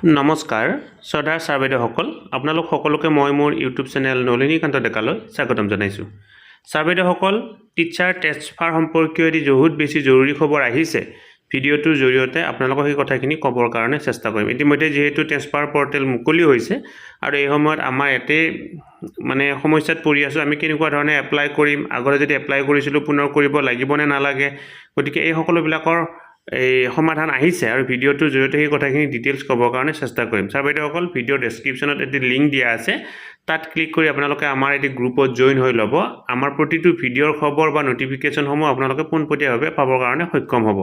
নমস্কাৰ শ্ৰদ্ধাৰ ছাৰ বাইদেউসকল আপোনালোক সকলোকে মই মোৰ ইউটিউব চেনেল নলিনীকান্ত ডেকালৈ স্বাগতম জনাইছোঁ। ছাৰ বাইদেউসকল টিচাৰ ট্ৰেন্সফাৰ সম্পৰ্কীয় এটি বহুত বেছি জৰুৰী খবৰ আহিছে ভিডিঅ'টোৰ জৰিয়তে আপোনালোকক সেই কথাখিনি ক'বৰ কাৰণে চেষ্টা কৰিম। ইতিমধ্যে যিহেতু ট্ৰেন্সফাৰ পৰ্টেল মুকলি হৈছে আৰু এই সময়ত আমাৰ ইয়াতে মানে সমস্যাত পৰি আছোঁ আমি কেনেকুৱা ধৰণে এপ্লাই কৰিম আগতে যদি এপ্লাই কৰিছিলোঁ পুনৰ কৰিব লাগিব নে নালাগে গতিকে এই সকলোবিলাকৰ এই সমাধান আহিছে আৰু ভিডিঅ'টোৰ জৰিয়তে সেই কথাখিনি ডিটেইলছ ক'বৰ কাৰণে চেষ্টা কৰিম। ছাৰ বাইদেউসকল ভিডিঅ'ৰ ডেছক্ৰিপশ্যনত এটি লিংক দিয়া আছে। তাত ক্লিক কৰি আপোনালোকে আমাৰ এটি গ্ৰুপত জইন হৈ ল'ব। আমাৰ প্ৰতিটো ভিডিঅ'ৰ খবৰ বা ন'টিফিকেশ্যনসমূহ আপোনালোকে পোনপটীয়াভাৱে পাবৰ কাৰণে সক্ষম হ'ব।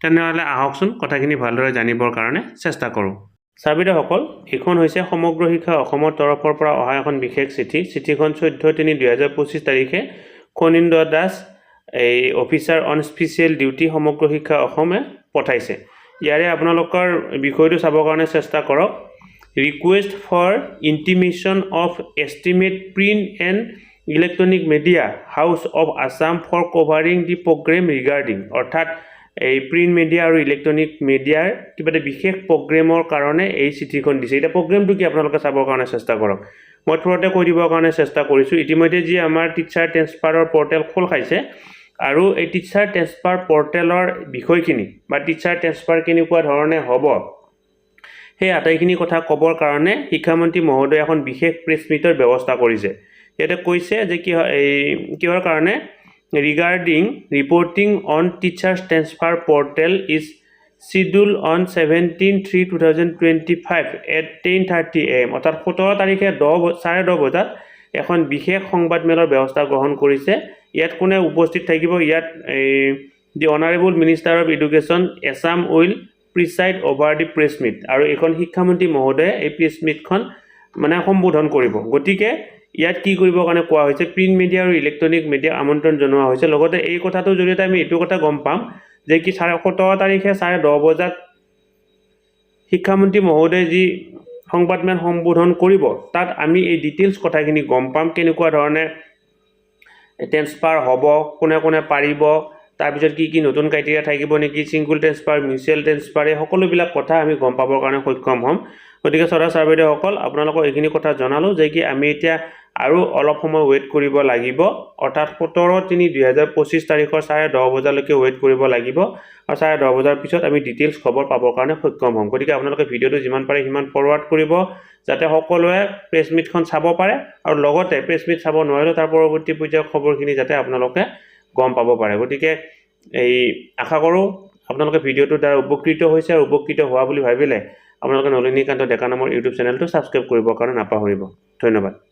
তেনেহ'লে আহকচোন কথাখিনি ভালদৰে জানিবৰ কাৰণে চেষ্টা কৰোঁ। ছাৰ বাইদেউসকল এইখন হৈছে সমগ্ৰ শিক্ষা অসমৰ তৰফৰ পৰা অহা এখন বিশেষ চিঠি। চিঠিখন চৈধ্য তিনি দুহেজাৰ পঁচিছ তাৰিখে খনীন্দ্ৰ দাস এই অফিচাৰ অন স্পেচিয়েল ডিউটি সমগ্ৰ শিক্ষা অসমে পঠাইছে। ইয়াৰে আপোনালোকৰ বিষয়টো চাবৰ কাৰণে চেষ্টা কৰক। Request for intimation of estimate print and electronic media house of Assam for covering the programme regarding অৰ্থাৎ এই প্ৰিণ্ট মিডিয়া আৰু ইলেক্ট্ৰনিক মিডিয়াৰ কিবা এটা বিশেষ প্ৰগ্ৰেমৰ কাৰণে এই চিঠিখন দিছে। এতিয়া প্ৰগ্ৰেমটো কি আপোনালোকে চাবৰ কাৰণে চেষ্টা কৰক? মই থোৰতে কৈ দিবৰ কাৰণে চেষ্টা কৰিছোঁ। ইতিমধ্যে যি আমাৰ টিচাৰ ট্ৰেন্সফাৰৰ পৰ্টেল খোল খাইছে আৰু এই টিচাৰ ট্ৰেন্সফাৰ পৰ্টেলৰ বিষয়খিনি বা টিচাৰ ট্ৰেন্সফাৰ কেনেকুৱা ধৰণে হ'ব। সেই আটাইখিনি কথা ক'বৰ কাৰণে শিক্ষামন্ত্ৰী মহোদয়ে এখন বিশেষ প্ৰেছ মিটৰ ব্যৱস্থা কৰিছে। ইয়াতে কৈছে যে কি এই কিহৰ কাৰণে? Regarding reporting on teachers transfer portal is schedule on seventeen three two thousand twenty five at ten thirty A M অৰ্থাৎ সোতৰ তাৰিখে দহ চাৰে দহ বজাত এখন বিশেষ সংবাদমেলৰ ব্যৱস্থা গ্ৰহণ কৰিছে। ইয়াত কোনে উপস্থিত থাকিব? ইয়াত এই the honourable minister of education Assam will preside over the press meet আৰু এইখন শিক্ষামন্ত্ৰী মহোদয়ে এই প্ৰেছ মিটখন মানে সম্বোধন কৰিব। গতিকে ইয়াত কি কৰিবৰ কাৰণে কোৱা হৈছে? প্ৰিণ্ট মিডিয়া আৰু ইলেক্ট্ৰনিক মিডিয়াক আমন্ত্ৰণ জনোৱা হৈছে। লগতে এই কথাটোৰ জৰিয়তে আমি এইটো কথা গম পাম যে কি চাৰে সোতৰ তাৰিখে চাৰে দহ বজাত শিক্ষামন্ত্ৰী মহোদয়ে যি সংবাদমেল সম্বোধন কৰিব। তাত আমি এই ডিটেইলছ কথাখিনি গম পাম কেনেকুৱা ধৰণে ট্ৰেন্সফাৰ হ'ব কোনে কোনে পাৰিব তাৰপিছত কি কি নতুন ক্ৰাইটেৰিয়া থাকিব নেকি ছিংগুল ট্ৰেন্সফাৰ মিউচুৱেল ট্ৰেন্সফাৰ এই সকলোবিলাক কথা আমি গম পাবৰ কাৰণে সক্ষম হ'ম। গতিকে চৰা ছাৰ বাইদেউসকল আপোনালোকক এইখিনি কথা জনালোঁ যে কি আমি এতিয়া আৰু অলপ সময় ৱেইট কৰিব লাগিব। অৰ্থাৎ সোতৰ তিনি দুহেজাৰ পঁচিছ তাৰিখৰ চাৰে দহ বজালৈকে ৱেইট কৰিব লাগিব। আৰু চাৰে দহ বজাৰ পিছত আমি ডিটেইলছ খবৰ পাবৰ কাৰণে সক্ষম হ'ম। গতিকে আপোনালোকে ভিডিঅ'টো যিমান পাৰে সিমান ফৰৱাৰ্ড কৰিব যাতে সকলোৱে প্ৰেছ মিটখন চাব পাৰে আৰু লগতে প্ৰেছ মিট চাব নোৱাৰিলেও তাৰ পৰৱৰ্তী পৰ্যায়ৰ খবৰখিনি যাতে আপোনালোকে গম পাব পাৰে। গতিকে এই আশা কৰোঁ আপোনালোকে ভিডিঅ'টোৰ দ্বাৰা উপকৃত হৈছে আৰু উপকৃত হোৱা বুলি ভাবিলে আপোনালোকে নলিনীকান্ত ডেকা নামৰ ইউটিউব চেনেলটো ছাবস্ক্ৰাইব কৰিবৰ কাৰণে নাপাহৰিব। ধন্যবাদ।